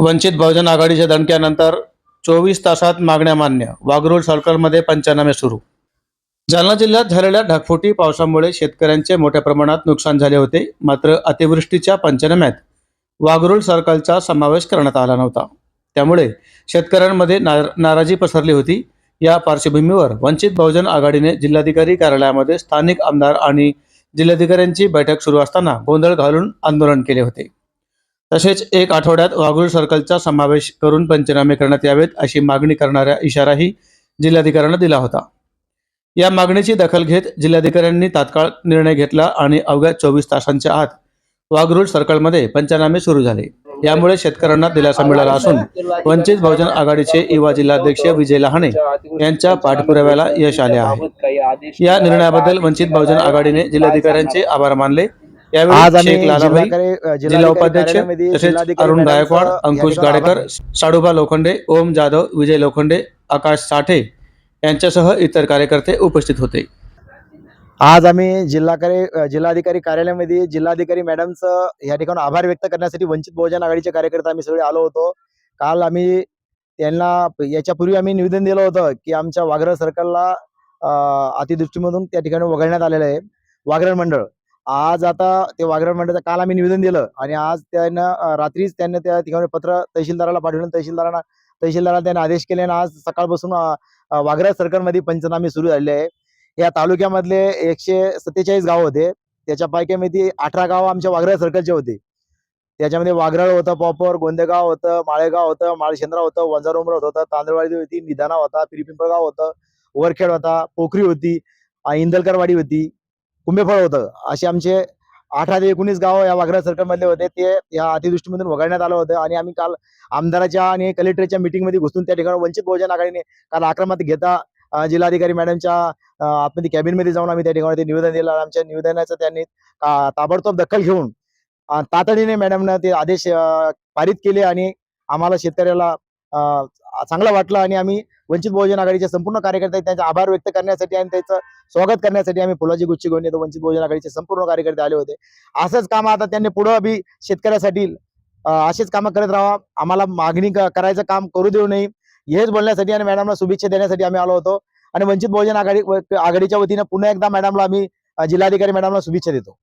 वंचित बहुजन आघाडीच्या दणक्यानंतर चोवीस तासात मागण्या मान्य वागरूळ सर्कलमध्ये पंचनामे सुरू. जालना जिल्ह्यात झालेल्या ढगफुटी पावसामुळे शेतकऱ्यांचे मोठ्या प्रमाणात नुकसान झाले होते मात्र अतिवृष्टीच्या पंचनाम्यात वागरूळ सर्कलचा समावेश करण्यात आला नव्हता. त्यामुळे शेतकऱ्यांमध्ये नार नाराजी पसरली होती. या पार्श्वभूमीवर वंचित बहुजन आघाडीने जिल्हाधिकारी कार्यालयामध्ये स्थानिक आमदार आणि जिल्हाधिकाऱ्यांची बैठक सुरू असताना गोंधळ घालून आंदोलन केले होते. तसेच एक आठवड्यात वाघूळ सर्कलचा समावेश करून पंचनामे करण्यात यावेत अशी मागणी करणाऱ्या इशाराही जिल्हाधिकाऱ्यांना दिला होता. या मागणीची दखल घेत जिल्हाधिकाऱ्यांनी तात्काळ निर्णय घेतला आणि अवघ्या चोवीस तासांच्या आत वाघरूळ सर्कलमध्ये पंचनामे सुरू झाले. यामुळे शेतकऱ्यांना दिलासा मिळाला असून वंचित बहुजन आघाडीचे युवा जिल्हाध्यक्ष विजय लहाने यांच्या पाठपुराव्याला यश आले आहे. या निर्णयाबद्दल वंचित बहुजन आघाडीने जिल्हाधिकाऱ्यांचे आभार मानले. आज आम्ही जिल्हा उपाध्यक्ष तसेच अरुण गायकवाड अंकुश गाडेकर. साडूबा लोखंडे ओम जाधव विजय लोखंडे आकाश साठे यांच्यासह इतर कार्यकर्ते उपस्थित होते. आज आम्ही जिल्हाकारी जिल्हाधिकारी कार्यालयामध्ये जिल्हाधिकारी मॅडमचं या ठिकाणी आभार व्यक्त करण्यासाठी वंचित बहुजन आघाडीचे कार्यकर्ते आम्ही सगळे आलो होतो. काल आम्ही त्यांना याच्यापूर्वी आम्ही निवेदन दिलं होतं की आमच्या वाघरळ सर्कलला अतिदृष्टीमधून त्या ठिकाणी वगळण्यात आलेलं आहे. वाघरण मंडळ. आज आता ते वाघरण मंडळाचं काल आम्ही निवेदन दिलं आणि आज त्यांना रात्रीच त्यांनी त्या ठिकाणी पत्र तहसीलदाराला पाठवलं तहसीलदारांना तहसीलदाराला त्यांनी आदेश केले आणि आज सकाळपासून वाघरा सरकारमध्ये पंचनामे सुरू झालेले आहे या तालुक्यामधले एकशे सत्तेचाळीस गाव होते. त्याच्यापैकी अठरा गाव आमच्या वाघरा सर्कलचे होते. त्याच्यामध्ये वाघराळ होतं पॉपर गोंदेगाव होतं माळेगाव होतं माळशेंद्रा होतं वंजारोमरत होतं तांदळवाडी होती निधाना होता पिरपिंपळगाव होतं वरखेड होता पोखरी होती इंदलकरवाडी होती. कुंभेफळ होतं. असे आमचे अठरा ते एकोणीस गाव या वाघरा सर्कलमधले होते. ते या अतिवृष्टीमधून वगळण्यात आलं होतं आणि आम्ही काल आमदाराच्या आणि कलेक्टरच्या मीटिंगमध्ये घुसून त्या ठिकाणी वंचित बहुजन आघाडीने काल आक्रमक घेता जिल्हाधिकारी मॅडमच्या आतमध्ये कॅबिनमध्ये जाऊन आम्ही त्या ठिकाणी ते निवेदन दिलं आणि आमच्या निवेदनाचं त्यांनी ताबडतोब दखल घेऊन तातडीने मॅडमनं ते आदेश पारित केले आणि आम्हाला शेतकऱ्याला अं, चांगलं वाटलं आणि आम्ही वंचित बहुजन आघाडीचे संपूर्ण कार्यकर्ते त्यांचे आभार व्यक्त करण्यासाठी आणि त्याचं स्वागत करण्यासाठी आम्ही फुलाची गुच्छी घेऊन येतो. वंचित बहुजन आघाडीचे संपूर्ण कार्यकर्ते आले होते. असंच काम आता त्यांनी पुढं बी शेतकऱ्यासाठी असेच कामं करत राहा आम्हाला मागणी करायचं काम करू देऊ नये हेच बोलण्यासाठी आणि मॅडमला शुभेच्छा देण्यासाठी आम्ही आलो होतो. आणि वंचित बहुजन आघाडी आघाडीच्या वतीनं पुन्हा एकदा मॅडमला आम्ही जिल्हाधिकारी मॅडमला शुभेच्छा देतो.